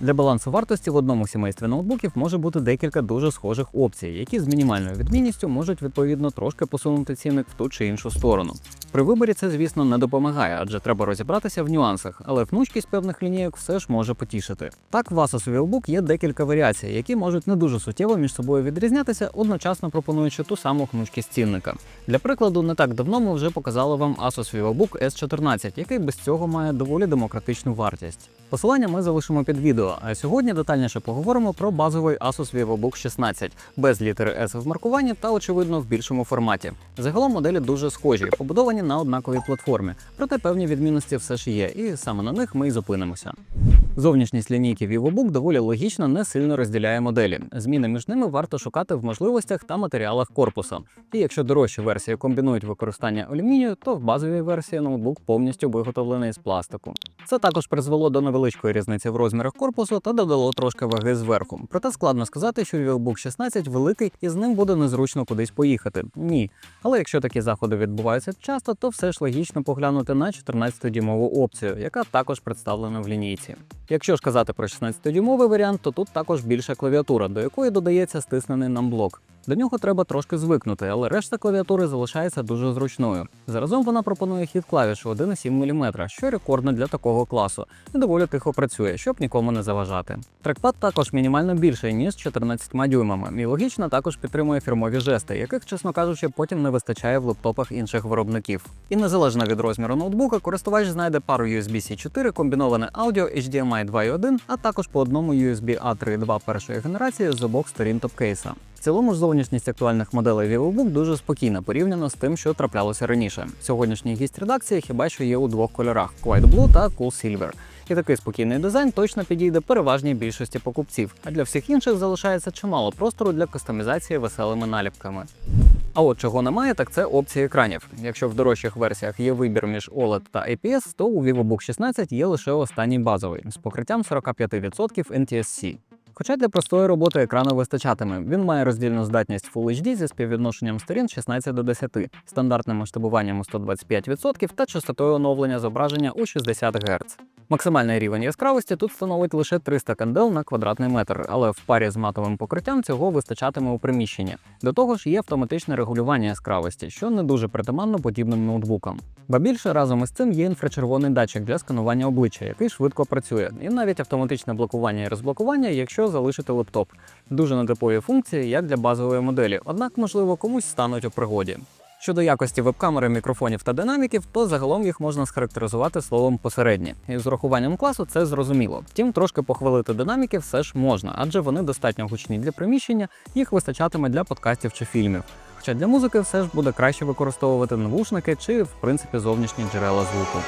Для балансу вартості в одному сімействі ноутбуків може бути декілька дуже схожих опцій, які з мінімальною відмінністю можуть відповідно трошки посунути цінник в ту чи іншу сторону. При виборі це, звісно, не допомагає, адже треба розібратися в нюансах, але гнучкість певних лінійок все ж може потішити. Так, в Asus VivoBook є декілька варіацій, які можуть не дуже суттєво між собою відрізнятися, одночасно пропонуючи ту саму гнучкість цінника. Для прикладу, не так давно ми вже показали вам Asus VivoBook S14, який без цього має доволі демократичну вартість. Посилання ми залишимо під відео, а сьогодні детальніше поговоримо про базовий Asus VivoBook 16, без літери S в маркуванні та, очевидно, в більшому форматі. Загалом моделі дуже схожі, побудовані на однаковій платформі, проте певні відмінності все ж є, і саме на них ми й зупинимося. Зовнішність лінійки VivoBook доволі логічно не сильно розділяє моделі. Зміни між ними варто шукати в можливостях та матеріалах корпусу. І якщо дорожчі версії комбінують використання алюмінію, то в базовій версії ноутбук повністю виготовлений з пластику. Це також призвело до невеличкої різниці в розмірах корпусу та додало трошки ваги зверху. Проте складно сказати, що VivoBook 16 великий і з ним буде незручно кудись поїхати. Ні. Але якщо такі заходи відбуваються часто, то все ж логічно поглянути на 14-дюймову опцію, яка також представлена в лінійці. Якщо ж казати про 16-дюймовий варіант, то тут також більша клавіатура, до якої додається стиснений намблок. До нього треба трошки звикнути, але решта клавіатури залишається дуже зручною. Заразом вона пропонує хід клавішу 1,7 мм, що рекордно для такого класу, і доволі тихо працює, щоб нікому не заважати. Трекпад також мінімально більший, ніж з 14 дюймами, і логічно також підтримує фірмові жести, яких, чесно кажучи, потім не вистачає в лептопах інших виробників. І незалежно від розміру ноутбука, користувач знайде пару USB-C 4, комбіноване аудіо HDMI 2.1, а також по одному USB A 3.2 першої генерації з обох сторін топкейса. Цілому ж зовнішність актуальних моделей VivoBook дуже спокійна порівняно з тим, що траплялося раніше. Сьогоднішній гість редакції хіба що є у двох кольорах: Quiet Blue та Cool Silver. І такий спокійний дизайн точно підійде переважній більшості покупців, а для всіх інших залишається чимало простору для кастомізації веселими наліпками. А от чого немає, так це опції екранів. Якщо в дорожчих версіях є вибір між OLED та IPS, то у VivoBook 16 є лише останній базовий з покриттям 45% NTSC. Хоча для простої роботи екрану вистачатиме. Він має роздільну здатність Full HD зі співвідношенням сторін 16 до 10, стандартним масштабуванням у 125% та частотою оновлення зображення у 60 Гц. Максимальний рівень яскравості тут становить лише 300 кандел на квадратний метр, але в парі з матовим покриттям цього вистачатиме у приміщенні. До того ж, є автоматичне регулювання яскравості, що не дуже притаманно подібним ноутбукам. Ба більше разом із цим є інфрачервоний датчик для сканування обличчя, який швидко працює, і навіть автоматичне блокування і розблокування, якщо залишити лептоп. Дуже нетипові функції, як для базової моделі, однак, можливо, комусь стануть у пригоді. Щодо якості веб-камери, мікрофонів та динаміків, то загалом їх можна схарактеризувати словом посередні. І з урахуванням класу це зрозуміло. Втім, трошки похвалити динаміки все ж можна, адже вони достатньо гучні для приміщення, їх вистачатиме для подкастів чи фільмів. Хоча для музики все ж буде краще використовувати навушники чи, в принципі, зовнішні джерела звуку.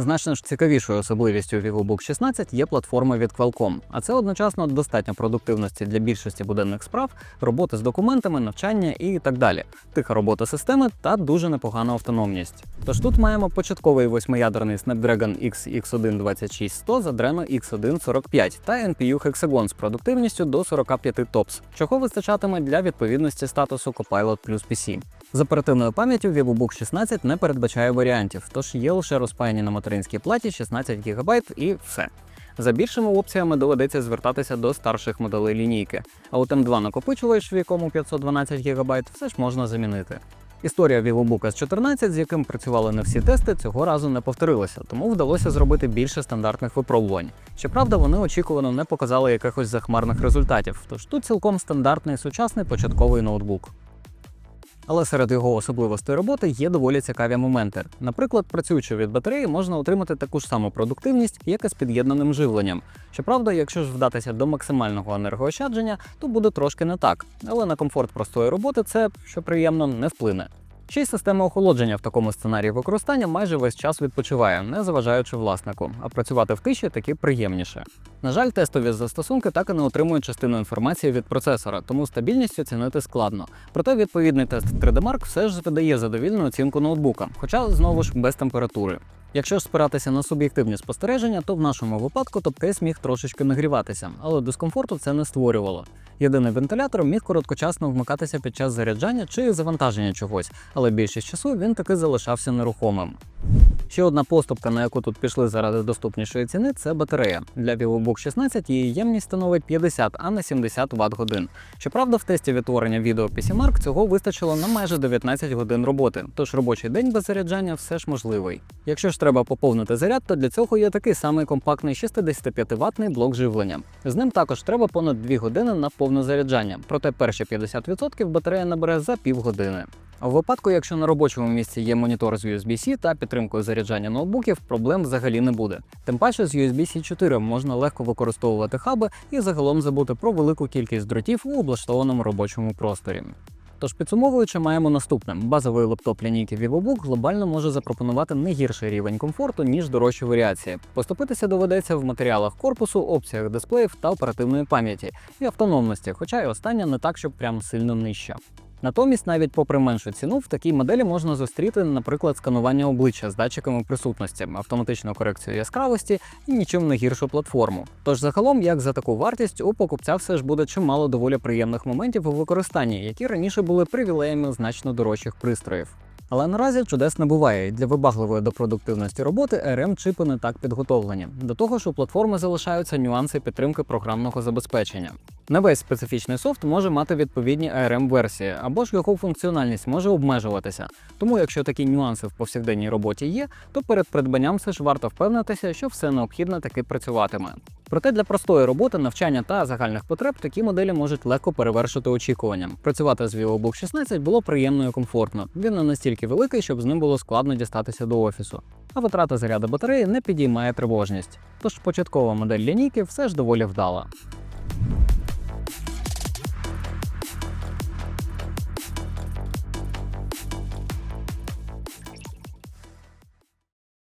Значно ж цікавішою особливістю VivoBook 16 є платформа від Qualcomm, а це одночасно достатньо продуктивності для більшості буденних справ, роботи з документами, навчання і так далі, тиха робота системи та дуже непогана автономність. Тож тут маємо початковий восьмиядерний Snapdragon X X1 26100 з Adreno X1 45 та NPU Hexagon з продуктивністю до 45 TOPS, чого вистачатиме для відповідності статусу Copilot плюс PC. З оперативною пам'яттю VivoBook 16 не передбачає варіантів, тож є лише розпаяні на материнській платі 16 ГБ і все. За більшими опціями доведеться звертатися до старших моделей лінійки, а от M2 накопичувач, в якому 512 ГБ, все ж можна замінити. Історія VivoBook S14, з яким працювали не всі тести, цього разу не повторилася, тому вдалося зробити більше стандартних випробувань. Щоправда, вони очікувано не показали якихось захмарних результатів, тож тут цілком стандартний сучасний початковий ноутбук. Але серед його особливостей роботи є доволі цікаві моменти. Наприклад, працюючи від батареї, можна отримати таку ж саму продуктивність, як і з під'єднаним живленням. Щоправда, якщо ж вдатися до максимального енергоощадження, то буде трошки не так. Але на комфорт простої роботи це, що приємно, не вплине. Ще й система охолодження в такому сценарії використання майже весь час відпочиває, не заважаючи власнику, а працювати в тиші таки приємніше. На жаль, тестові застосунки так і не отримують частину інформації від процесора, тому стабільність оцінити складно. Проте відповідний тест 3D Mark все ж видає задовільну оцінку ноутбука, хоча знову ж без температури. Якщо ж спиратися на суб'єктивні спостереження, то в нашому випадку топкейс міг трошечки нагріватися, але дискомфорту це не створювало. Єдиний вентилятор міг короткочасно вмикатися під час заряджання чи завантаження чогось, але більшість часу він таки залишався нерухомим. Ще одна поступка, на яку тут пішли заради доступнішої ціни, це батарея. Для VivoBook 16 її ємність становить 50, а не 70 Вт годин. Щоправда, в тесті відтворення відео PCMark цього вистачило на майже 19 годин роботи, тож робочий день без заряджання все ж можливий. Якщо ж треба поповнити заряд, то для цього є такий самий компактний 65 ватний блок живлення. З ним також треба понад 2 години на повне заряджання, проте перші 50% батарея набере за півгодини. В випадку, якщо на робочому місці є монітор з USB-C та підтримкою заряджання ноутбуків, проблем взагалі не буде. Тим паче з USB-C 4 можна легко використовувати хаби і загалом забути про велику кількість дротів у облаштованому робочому просторі. Тож підсумовуючи, маємо наступне: базовий лептоп лінійки VivoBook глобально може запропонувати не гірший рівень комфорту, ніж дорожчі варіації. Поступитися доведеться в матеріалах корпусу, опціях дисплеїв та оперативної пам'яті і автономності, хоча й остання не так, щоб прям сильно нижча. Натомість, навіть попри меншу ціну, в такій моделі можна зустріти, наприклад, сканування обличчя з датчиками присутності, автоматичну корекцію яскравості і нічим не гіршу платформу. Тож загалом, як за таку вартість, у покупця все ж буде чимало доволі приємних моментів у використанні, які раніше були привілеями значно дорожчих пристроїв. Але наразі чудес не буває, і для вибагливої до продуктивності роботи rm чипи не так підготовлені. До того ж, у платформи залишаються нюанси підтримки програмного забезпечення. Не весь специфічний софт може мати відповідні arm версії або ж його функціональність може обмежуватися. Тому, якщо такі нюанси в повсякденній роботі є, то перед придбанням все ж варто впевнитися, що все необхідне таки працюватиме. Проте для простої роботи, навчання та загальних потреб такі моделі можуть легко перевершити очікування. Працювати з VivoBook 16 було приємно і комфортно. Він не настільки великий, щоб з ним було складно дістатися до офісу. А витрата заряду батареї не підіймає тривожність. Тож початкова модель лінійки все ж доволі вдала.